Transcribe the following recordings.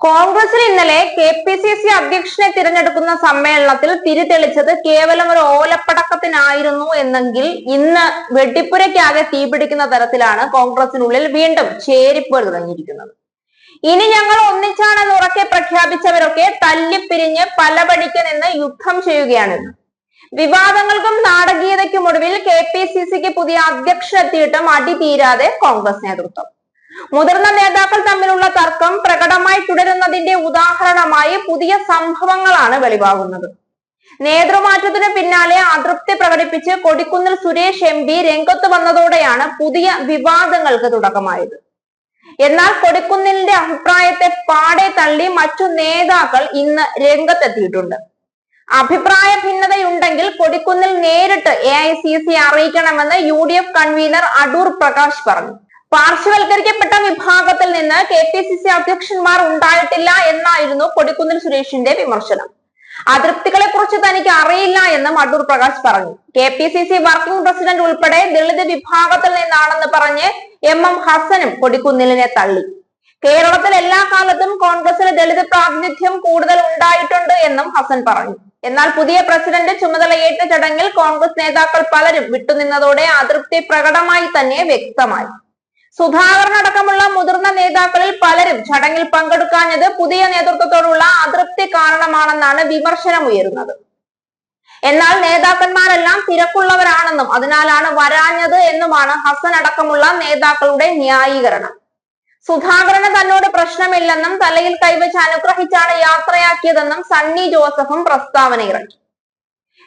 കോൺഗ്രസിൽ ഇന്നലെ K P C C അധ്യക്ഷനെ തിരഞ്ഞെടുക്കുന്ന സമ്മേളനത്തിൽ തിരിതെളിച്ചത് കേവലം ഒരു ഓലപ്പടക്കത്തിനായിരുന്നു എന്നെങ്കിൽ ഇന്ന് വെട്ടിപ്പുരയ്ക്കാകെ തീപിടിക്കുന്ന തരത്തിലാണ് കോൺഗ്രസിനുള്ളിൽ വീണ്ടും ചേരിപ്പുകൾ തുടങ്ങിയിരിക്കുന്നത് ഇനി ഞങ്ങൾ ഒന്നിച്ചാണെന്ന് ഉറക്കെ പ്രഖ്യാപിച്ചവരൊക്കെ തല്ലിപ്പിരിഞ്ഞ് പലപടിക്ക് നിന്ന് യുദ്ധം ചെയ്യുകയാണെന്ന്. വിവാദങ്ങൾക്കും നാടകീയതയ്ക്കും ഒടുവിൽ കെ പി സി സിക്ക് പുതിയ അധ്യക്ഷനെത്തിയിട്ടും അടി തീരാതെ കോൺഗ്രസ് നേതൃത്വം. മുതിർന്ന നേതാക്കൾ തമ്മിലുള്ള തർക്കം പ്രകടമായി തുടരുന്നതിന്റെ ഉദാഹരണമായി പുതിയ സംഭവങ്ങളാണ് വെളിവാകുന്നത്. നേതൃമാറ്റത്തിന് പിന്നാലെ അതൃപ്തി പ്രകടിപ്പിച്ച് കൊടിക്കുന്നിൽ സുരേഷ് എം പി രംഗത്ത് വന്നതോടെയാണ് പുതിയ വിവാദങ്ങൾക്ക് തുടക്കമായത്. എന്നാൽ കൊടിക്കുന്നിലിന്റെ അഭിപ്രായത്തെ പാടെ തള്ളി മറ്റു നേതാക്കൾ ഇന്ന് രംഗത്തെത്തിയിട്ടുണ്ട്. അഭിപ്രായ ഭിന്നതയുണ്ടെങ്കിൽ കൊടിക്കുന്നിൽ നേരിട്ട് എ ഐ സി സി അറിയിക്കണമെന്ന് U D F convener Adoor Prakash പറഞ്ഞു. പാർശ്വവൽക്കരിക്കപ്പെട്ട വിഭാഗത്തിൽ നിന്ന് കെ പി സി സി അധ്യക്ഷന്മാർ ഉണ്ടായിട്ടില്ല എന്നായിരുന്നു കൊടിക്കുന്നിൽ സുരേഷിന്റെ വിമർശനം. അതൃപ്തികളെ കുറിച്ച് തനിക്ക് അറിയില്ല എന്നും അടൂർ പ്രകാശ് പറഞ്ഞു. K P C C working president ഉൾപ്പെടെ ദളിത് വിഭാഗത്തിൽ നിന്നാണെന്ന് പറഞ്ഞ് എം എം ഹസനും കൊടിക്കുന്നിലിനെ തള്ളി. കേരളത്തിൽ എല്ലാ കാലത്തും കോൺഗ്രസിന് ദളിത് പ്രാതിനിധ്യം കൂടുതൽ ഉണ്ടായിട്ടുണ്ട് എന്നും ഹസൻ പറഞ്ഞു. എന്നാൽ പുതിയ പ്രസിഡന്റ് ചുമതലയേറ്റ ചടങ്ങിൽ കോൺഗ്രസ് നേതാക്കൾ പലരും വിട്ടുനിന്നതോടെ അതൃപ്തി പ്രകടമായി തന്നെ വ്യക്തമായി. സുധാകരൻ അടക്കമുള്ള മുതിർന്ന നേതാക്കളിൽ പലരും ചടങ്ങിൽ പങ്കെടുക്കാഞ്ഞത് പുതിയ നേതൃത്വത്തോടുള്ള അതൃപ്തി കാരണമാണെന്നാണ് വിമർശനം ഉയരുന്നത് എന്നാൽ നേതാക്കന്മാരെല്ലാം തിരക്കുള്ളവരാണെന്നും അതിനാലാണ് വരാഞ്ഞത് എന്നുമാണ് ഹസൻ അടക്കമുള്ള നേതാക്കളുടെ ന്യായീകരണം. സുധാകരന് തന്നോട് പ്രശ്നമില്ലെന്നും തലയിൽ കൈവച്ച് അനുഗ്രഹിച്ചാണ് യാത്രയാക്കിയതെന്നും സണ്ണി ജോസഫും പ്രസ്താവന ഇറക്കി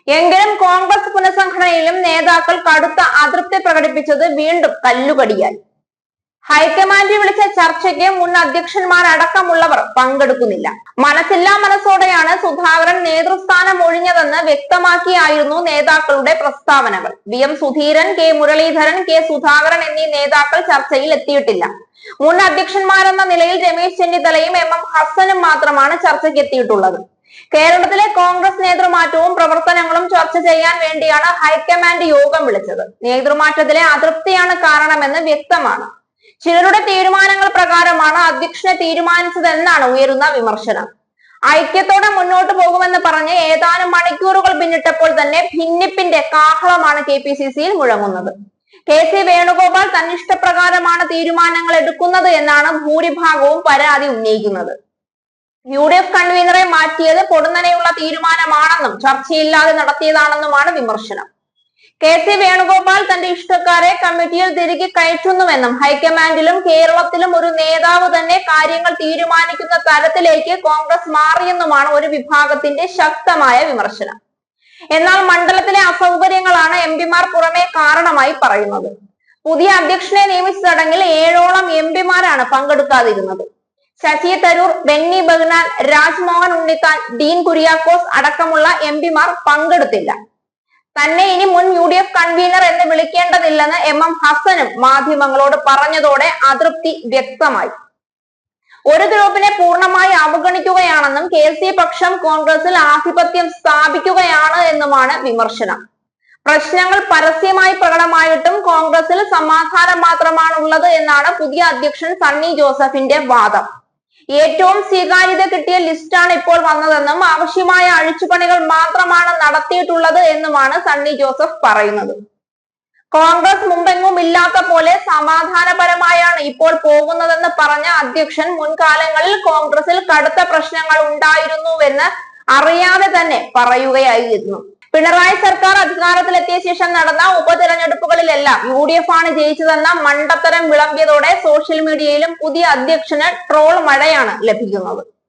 എങ്കിലും കോൺഗ്രസ് പുനഃസംഘടനയിലും നേതാക്കൾ കടുത്ത അതൃപ്തി പ്രകടിപ്പിച്ചത് വീണ്ടും കല്ലുകടിയായി. ഹൈക്കമാൻഡ് വിളിച്ച ചർച്ചയ്ക്ക് മുൻ അധ്യക്ഷന്മാരടക്കമുള്ളവർ പങ്കെടുക്കുന്നില്ല. മനസ്സില്ലാ മനസ്സോടെയാണ് സുധാകരൻ നേതൃസ്ഥാനം ഒഴിഞ്ഞതെന്ന് വ്യക്തമാക്കിയായിരുന്നു നേതാക്കളുടെ പ്രസ്താവനകൾ. V. M. Sudheeran K. Muraleedharan K. Sudhakaran എന്നീ നേതാക്കൾ ചർച്ചയിൽ എത്തിയിട്ടില്ല. മുൻ അധ്യക്ഷന്മാരെന്ന നിലയിൽ രമേശ് ചെന്നിത്തലയും എം. എം. ഹസനും മാത്രമാണ് ചർച്ചയ്ക്ക് എത്തിയിട്ടുള്ളത്. കേരളത്തിലെ കോൺഗ്രസ് നേതൃമാറ്റവും പ്രവർത്തനങ്ങളും ചർച്ച ചെയ്യാൻ വേണ്ടിയാണ് ഹൈക്കമാൻഡ് യോഗം വിളിച്ചത്. നേതൃമാറ്റത്തിലെ അതൃപ്തിയാണ് കാരണമെന്ന് വ്യക്തമാണ്. ചിലരുടെ തീരുമാനങ്ങൾ പ്രകാരമാണ് അധ്യക്ഷനെ തീരുമാനിച്ചതെന്നാണ് ഉയരുന്ന വിമർശനം. ഐക്യത്തോടെ മുന്നോട്ട് പോകുമെന്ന് പറഞ്ഞ് ഏതാനും മണിക്കൂറുകൾ പിന്നിട്ടപ്പോൾ തന്നെ ഭിന്നിപ്പിന്റെ കാഹളമാണ് കെ പി സി സിയിൽ മുഴങ്ങുന്നത്. കെ സി വേണുഗോപാൽ തന്നിഷ്ടപ്രകാരമാണ് തീരുമാനങ്ങൾ എടുക്കുന്നത് എന്നാണ് ഭൂരിഭാഗവും പരാതി ഉന്നയിക്കുന്നത്. യു ഡി എഫ് കൺവീനറെ മാറ്റിയത് പൊടുന്നനെയുള്ള തീരുമാനമാണെന്നും ചർച്ചയില്ലാതെ നടത്തിയതാണെന്നുമാണ് വിമർശനം. കെ സി വേണുഗോപാൽ തന്റെ ഇഷ്ടക്കാരെ കമ്മിറ്റിയിൽ തിരികെ കയറ്റുന്നുവെന്നും ഹൈക്കമാൻഡിലും കേരളത്തിലും ഒരു നേതാവ് തന്നെ കാര്യങ്ങൾ തീരുമാനിക്കുന്ന തരത്തിലേക്ക് കോൺഗ്രസ് മാറിയെന്നുമാണ് ഒരു വിഭാഗത്തിന്റെ ശക്തമായ വിമർശനം. എന്നാൽ മണ്ഡലത്തിലെ അസൗകര്യങ്ങളാണ് എം പിമാർ പുറമെ കാരണമായി പറയുന്നത്. പുതിയ അധ്യക്ഷനെ നിയമിച്ച ചടങ്ങിൽ ഏഴോളം എം പിമാരാണ് പങ്കെടുക്കാതിരുന്നത്. ശശി തരൂർ ബെന്നി ബഹ്നാൻ രാജ്മോഹൻ ഉണ്ണിത്താൻ ഡീൻ കുര്യാക്കോസ് അടക്കമുള്ള എം പിമാർ പങ്കെടുത്തില്ല. തന്നെ ഇനി മുൻ യു ഡി എഫ് കൺവീനർ എന്ന് വിളിക്കേണ്ടതില്ലെന്ന് എം എം ഹസനും മാധ്യമങ്ങളോട് പറഞ്ഞതോടെ അതൃപ്തി വ്യക്തമായി. ഒരു ഗ്രൂപ്പിനെ പൂർണമായി അവഗണിക്കുകയാണെന്നും കെ സി പക്ഷം കോൺഗ്രസിൽ ആധിപത്യം സ്ഥാപിക്കുകയാണ് എന്നുമാണ് വിമർശനം. പ്രശ്നങ്ങൾ പരസ്യമായി പ്രകടമായിട്ടും കോൺഗ്രസിൽ സമാധാനം മാത്രമാണ് ഉള്ളത് എന്നാണ് പുതിയ അധ്യക്ഷൻ സണ്ണി ജോസഫിന്റെ വാദം. ഏറ്റവും സ്വീകാര്യത കിട്ടിയ ലിസ്റ്റാണ് ഇപ്പോൾ വന്നതെന്നും ആവശ്യമായ അഴിച്ചുപണികൾ മാത്രമാണ് നടത്തിയിട്ടുള്ളത് എന്നുമാണ് സണ്ണി ജോസഫ് പറയുന്നത്. കോൺഗ്രസ് മുമ്പെങ്ങും ഇല്ലാത്ത പോലെ സമാധാനപരമായാണ് ഇപ്പോൾ പോകുന്നതെന്ന് പറഞ്ഞ അധ്യക്ഷൻ മുൻകാലങ്ങളിൽ കോൺഗ്രസിൽ കടുത്ത പ്രശ്നങ്ങൾ ഉണ്ടായിരുന്നുവെന്ന് അറിയാതെ തന്നെ പറയുകയായിരുന്നു. പിണറായി സർക്കാർ അധികാരത്തിലെത്തിയ ശേഷം നടന്ന ഉപതെരഞ്ഞെടുപ്പുകളിലെല്ലാം യു ഡി എഫ് ആണ് ജയിച്ചതെന്ന മണ്ടത്തരം വിളമ്പിയതോടെ സോഷ്യൽ മീഡിയയിലും പുതിയ അധ്യക്ഷന് ട്രോൾ മഴയാണ് ലഭിക്കുന്നത്.